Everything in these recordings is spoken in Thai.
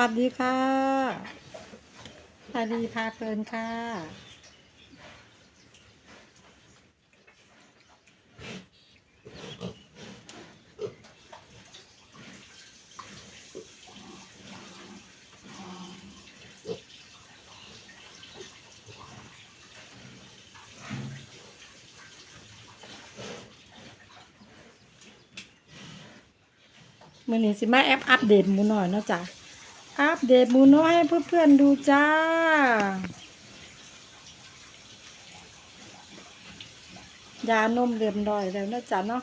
วัสดีค่ะพาดีพาเพลินค่ะ มื่อนี้สิมาแอปอัปเดตหมูหน่อยเนาะจ้ะ เดตหมูน้อยให้เพื่อนๆดูจ้า ยานมเรียบร้อยแล้วนะจ้ะเนาะ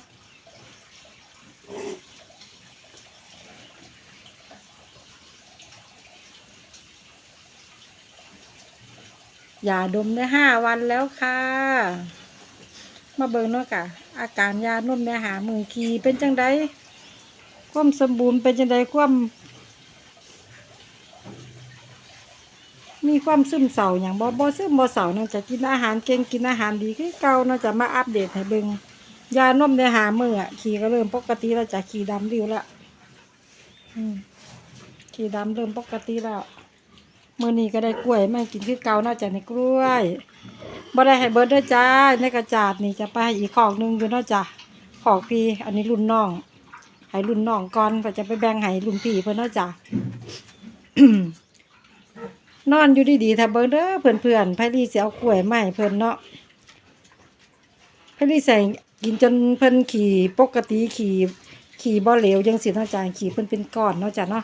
ยาดมได้ห้าวันแล้วค่ะ มาเบิ่งเนาะค่ะ อาการยานมในหามือขีเป็นจังไดความสมบูรณ์เป็นจังไดความ มีความซึมเศร้าอย่างบ่บ่ซึมบ่เศร้าเนอกจากกินอาหารเก่งกินอาหารดีคือเก่าเนอกจากมาอัปเดตให้เบิ่งยานมในหามืออะขี่ก็เริ่มปกติแล้วจากขี่ดำริ้วละขี่ดำเริ่มปกติแล้วมื้อนี้ก็ได้กล้วยไมากินคือเก่านอกจากในกล้วยบ่ได้ให้เบิดเด้อจ้าในกระจาดนี่จะไปให้อีกขอกหนึงอยู่นาจะขอกพี่ อันนี้รุ่นน้องให้รุ่นน้องก่อนก็จะไปแบ่งให้รุ่นพี่เพิ่นเนาจะ นอนอยู่ดีๆถ้าเบิ่งเด้อเพื่อนๆไผรีสิเอากล้วยมาให้เพิ่นเนาะไผรีใส่กินจนเพิ่นขี่ปกติขี่ขี่บ่เหลวจังสิเนาะจ้ะขี่เพิ่นเป็นก้อนเนาะจ้ะเนาะ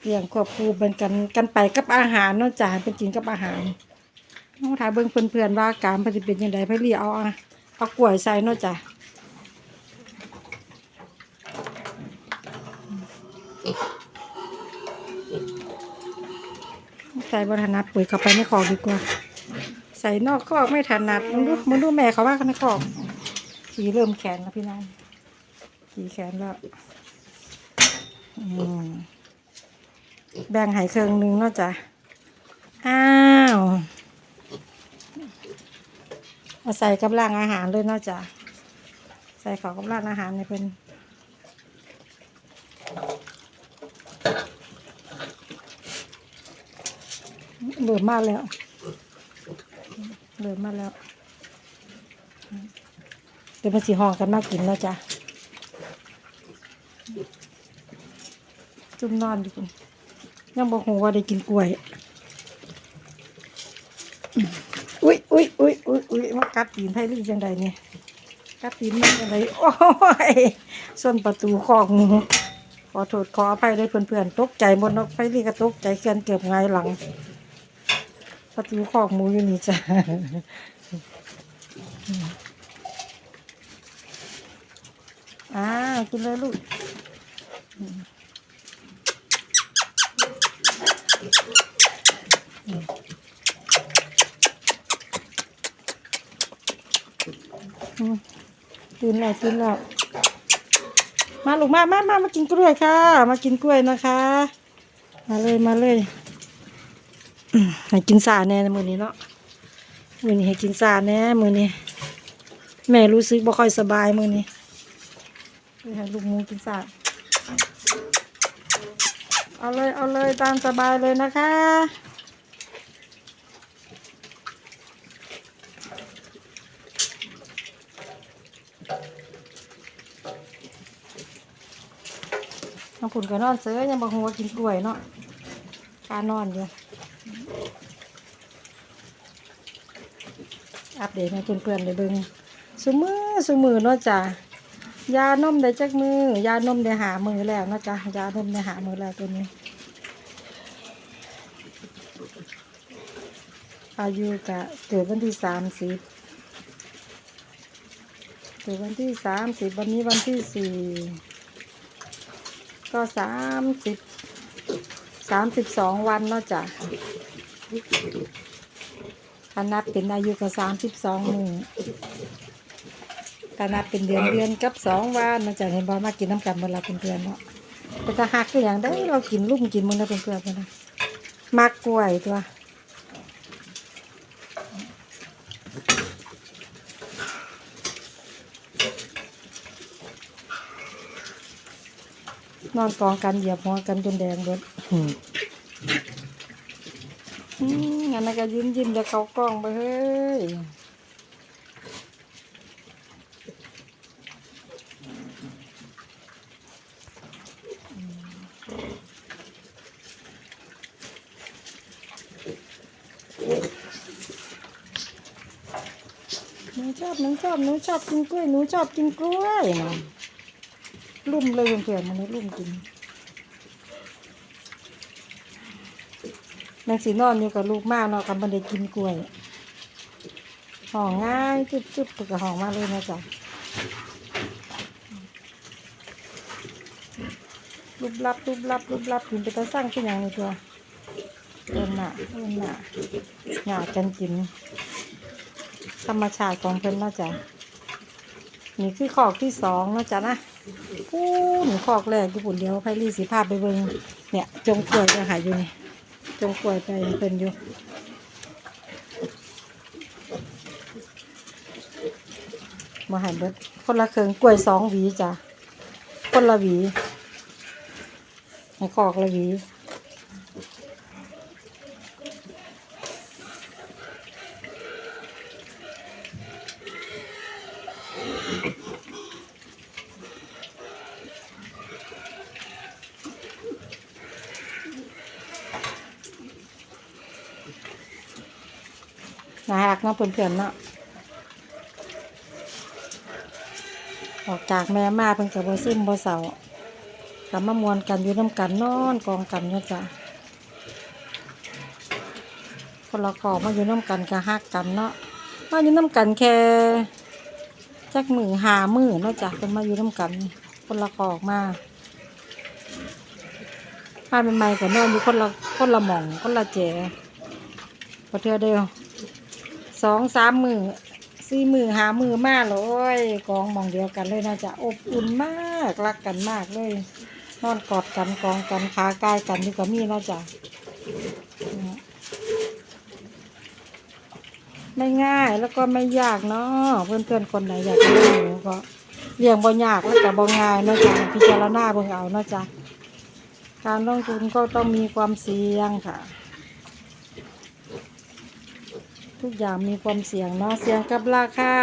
เลี้ยงควบคู่เป็นกันกันไปกับอาหารเนาะจ้ะเพิ่นกินกับอาหารเนาะถ้าเบิ่งเพื่อนๆว่าอาการเพิ่นสิเป็นจังไดไผรีเอาอะเอากล้วยใส่เนาะจ้ะ ใส่บถนัดปุ๋ยเข้าไปในคอกดีกว่า ใส่นอกคอกไม่ถนัดมึงดูมึงดูแม่เขาว่ากันในคอกขี่เริ่มแขนแล้วพี่น้องขี่แขนแล้วอืมแบ่งหายเครื่องนึงเนาะจ้ะอ้าวเอาใส่กับร่างอาหารเลยเนาะจ้ะใส่เขากับร่างอาหารในเป็น เริ่มมาแล้วเริ่มมาแล้ว เดี๋ยวมันสีห้องกันมากินแล้วจ้ะ จุ่มนอนอยู่คุณยังบอกหูว่าได้กินกล้วย อุ้ยอุ้ยอุ้ยอุ้ยอุ้ยมากัดตีนไผ่ลี่จังใดเนี่ยกัดตีนมันจังใดโอ้ยส้นประตูคอกงูขอโทษขออภัยด้วยเพื่อนๆตกใจหมดนกไผ่ลี่ก็ตกใจเกินเกือบไงหลัง ประตูคอกหมูอยู่นี่จ้ะอ้าวกินเลยลูกกินแล้วกินแล้วมาลูกมามามามากินกล้วยค่ะ มากินกล้วยนะคะ มาเลยมาเลย ให้กินซาแน่มือนี้เนาะมือนี้ให้กินซาแน่มือนี้แม่รู้สึกบ่ค่อยสบายมือนี้ให้ลูกมูกินซาเอาเลยเอาเลยตามสบายเลยนะคะน้องผุนก็นอนเสือยังบอกหัวกินกล้วยเนาะการนอนอยู่ อัปเดตให้เพื่อนๆได้เบิ่งสุมือสุมือเนาะจ้ะยานมได้จักมือยานมได้หามือแล้วเนาะจ้ะยานมได้หามือแล้วตัวนี้ อายุกะเกิดวันที่สามสิบเกิดวันที่สามสิบวันนี้วันที่สี่ก็สามสิบสามสิบสองวันเนาะจ้ะ ถ้านับเป็นอายุก็สามสิบสองมือถ้านับเป็นเดือนเดือนกับสองวันมันจะเห็นบอมากินน้ำกันเวลาเป็นเพื่อนเนาะแต่ถ้าหักก็อย่างได้เรากินลุ่มกินมึงนะเป็นเพื่อนกันนะมักกล้วยตัว นอนกองกันเหยียบหัวกันจนแดงเบิด นนั้นก็ยิ้มยิ้มจะเขากล้องไปเฮ้ยหนูชอบหนูชอบหนูชอบกินกล้วยหนูชอบกินกล้วยนะลุ่มเลยเพื่อนๆมันนี่ลุ่มกิน แมงสีนอนอยู่กับลูกมากเนาะกับมันได้กินกล้วยห่อง่ายจุ๊บจุ๊บกับห่อมากเลยนะจ๊ะรูปลับรูปลับรูปลับกินไปตะสร้างเป็นอย่างนี้ตัวเดินหนาเดินหนาหยาดกันกิน ธรรมชาติของเพิ่นนะจ๊ะนี่คือขอกที่สองนะจ๊ะนะปู้หนูขอกแรกญี่ปุ่นเดียวไพรีสีภาพไปเบิงเนี่ย จงกล้วยจะหายอยู่นี่ จงกล้วยไปเป็นอยู่มาหายเบิดคนละเครื่องกล้วยสองหวีจ้ะคนละหวีให้กอกละหวี น่ารักเนาะเพื่อนๆเนาะออกจากแม่มาเพิ่นกับบ่ซึมบ่เศร้ากับมามวนกันอยู่น้ำกันนอนกองกันเนาะจ้ะคนละกอกมาอยู่น้ำกันก็ฮักกันเนาะมาอยู่น้ำกันแค่จักมือหามือเนาะจ้ะเพิ่นมาอยู่น้ำกันคนละกอกมาพาใหม่ๆก็นอนอยู่คนละคนละหม่องคนละแจพอเทอเดียว สองสามมือสี่มือหามือมากเลยกองมองเดียวกันเลยนะจะอบอุ่นมากรักกันมากเลย นอนกอดกันกองกันขากายกันอยู่กับมีนะจ๊ะไม่ง่ายแล้วก็ไม่ยากเนาะเพื่อนๆคนไหนอยากเลี้ยงหนูก็เลี้ยงบ่ยากแล้วก็บ่ง่ายเนาะจ๊ะพิจารณาเบิ่งเอาเนาะจ๊ะการลงทุนก็ต้องมีความเสี่ยงค่ะ ทุกอย่างมีความเสี่ยงเนาะเสี่ยงกับราคา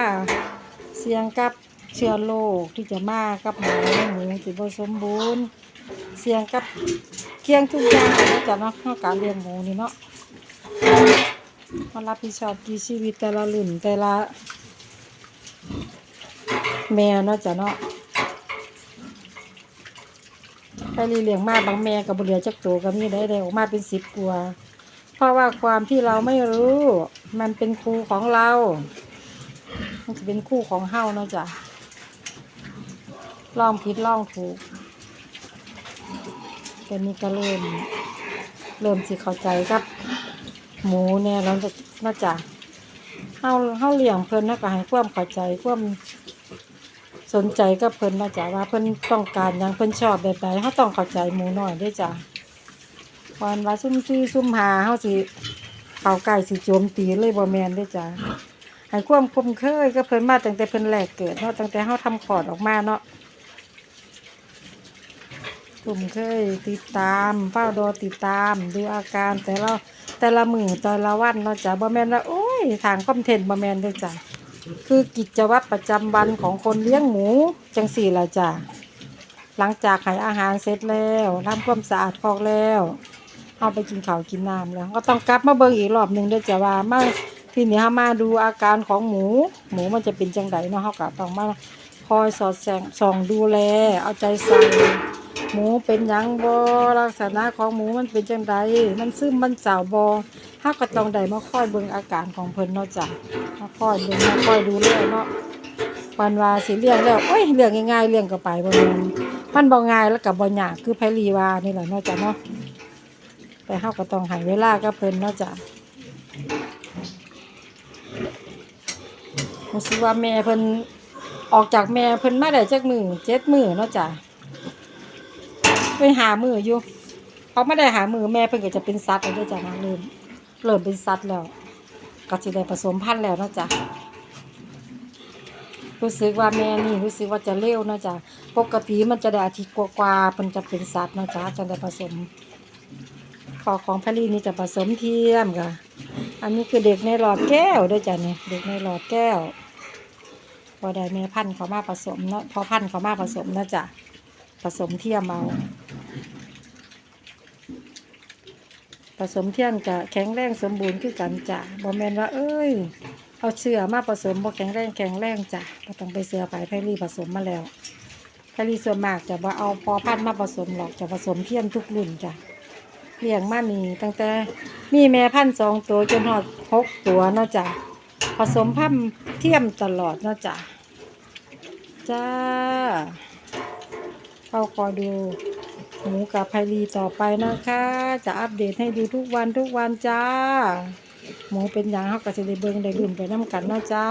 เสี่ยงกับเชื้อโรคที่จะมากับหมูหมูสิบสมบูรณ์ เสี่ยงกับเคียงทุกอย่างเนาะจ้ะเนาะเนาการเลี้ยงหมูนี่เนาะมารับผิดชอบกี่ชีวิตแต่ละรุ่นแต่ละ แม่เนาะจ้ะเนาะไปเลี้ยงมาบางแม่กับบเหลือจักตัวก็มีได้ได้ออกมาเป็นสิบกว่า เพราะว่าความที่เราไม่รู้ มันเป็นครูของเรามันจะเป็นคู่ของเฮาเนาะจ้ะลองผิดลองถูกแต่นี้ก็เริ่มเริ่มสิเข้าใจกับ หมูเนี่ยเราจะน่าจะเฮาเฮาเลี้ยงเพิ่นนะก็ให้ความเข้าใจความสนใจกับเพิ่นนะจ๊ะว่าเพิ่นต้องการหยังเพิ่นชอบแบบใดเฮาต้องเข้าใจหมูหน่อยด้วยจ้ะ วันว่าซุ่มซี่ซุ่มหาเฮาสิเข้าใกล้สิโจมตีเลยบ่แมนเด้จ้ะให้ความคุ้มเคยก็เพิ่นมาตั้งแต่เพิ่นแรกเกิดเนาะตั้งแต่เฮาทำขอดออกมาเนาะคุ้มเคยติดตามเฝ้าดูติดตามดูอาการแต่ละแต่ละมือแต่ละวันเนาะจ้ะบ่แมนว่าโอ้ยทางคอนเทนต์บ่แมนเด้จ้ะคือกิจวัตรประจำวันของคนเลี้ยงหมูจังสี่ละจ้ะหลังจากให้อาหารเสร็จแล้วทำความสะอาดคอกแล้ว เอาไปกินข้าวกินน้ำแล้ว ก็ต้องกลับมาเบิ่งอีกรอบหนึ่งด้อจ้ะว่ามาทีนี้เฮามาดูอาการของหมู หมูมันจะเป็นจังไดเนาะเฮาก็ต้องมาคอยสอดแสงส่องดูแล เอาใจใส่หมูเป็นยังบ่ลักษณะของหมูมันเป็นจังไดมันซึมมันเจ้าบ่เฮาก็ต้องได้มาคอยเบิ่งอาการของเพิ่นเนาะจ้ะมาคอยเบิ่งมาคอยดูแลเนาะวันว่าสิเลี้ยงแล้วโอ้ยเลี้ยงง่ายๆเลี้ยงก็ไปบ่แม่นมันบ่ง่ายแล้วก็บ่ยากคือไผลีวานี่แหละเนาะจ้ะเนาะ แต่เฮาก็ต้องให้เวลากับเพลินเนาะจ้ะรู้สึกว่าแม่เพิ่นออกจากแม่เพิ่นมาได้จักมือเจ็ดมือเนาะจ้ะไปหามืออยู่เขาไม่ได้หามือแม่เพิ่นก็จะเป็นสัตว์แล้วด้อจ้ะนะเริ่มเริ่มเป็นสัตว์แล้วก็สิได้ผสมพันธุ์แล้วเนาะจ้ะรู้สึกว่าแม่นี่รู้สึกว่าจะเร็วเนาะจ้ะปกติมันจะได้อาทิตย์กว่าๆมันจะเป็นสัตว์เนาะจ้ะจะได้ผสม พอของพลีนี่จะผสมเทียมค่ะ อันนี้คือเด็กในหลอดแก้วด้วยจ้ะเนี่ยเด็กในหลอดแก้ว พอได้แม่พันธุ์เขามาผสมเนาะพอพันธุ์เขามาผสมนะจ้ะผสมเทียมเอาผสมเทียมกับแข็งแรงสมบูรณ์คือกันจ้ะบอแมนว่า เอ้ย เอาเชือมาผสมบ่แข็งแรงแข็งแรงจ้ะก็ต้องไปเสือไปไพรีผสมมาแล้วไพรีส่วนมากจะบ่เอาพอพันธุ์มาผสมหรอกจะผสมเทียมทุกรุ่นจ้ะ เลี้ยงมานี่ตั้งแต่มีแม่พันสองตัวจนหอดหกตัวเนาะจ้ะผสมพันธุ์เทียมตลอดเนาะจ้ะจ้าเข้าคอดูหมูกับไพรีต่อไปนะคะ จะอัปเดตให้ดูทุกวันทุกวันจ้า หมูเป็นอย่างเขาก็จะไดเบิงได้รุ่นไปน้ำกันนะจ้า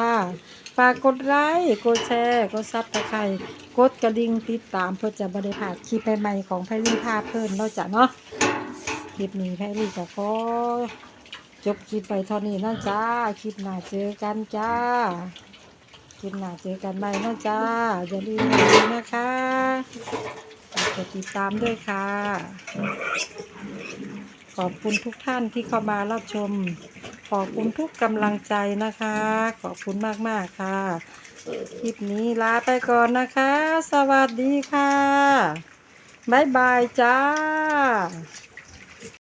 ฝากกดไลค์กดแชร์กดซับตะไครกดกระดิ่งติดตามเพื่อจะบริพลาดคลิปใหม่ๆของไพรี่พาเพิ่นเนาะจ้ะเนาะ คลิปนี้ไพรี่ก็ขอจบคลิปไปเท่านี้เนาะจ้า คลิปหน้าเจอกันจ้า คลิปหน้าเจอกันใหม่เนาะจ้า อย่าลืมนะคะฝากกดติดตามด้วยค่ะ ขอบคุณทุกท่านที่เข้ามารับชม ขอบคุณทุกกำลังใจนะคะ ขอบคุณมากๆค่ะ คลิปนี้ลาไปก่อนนะคะ สวัสดีค่ะ บ๊ายบายจ้า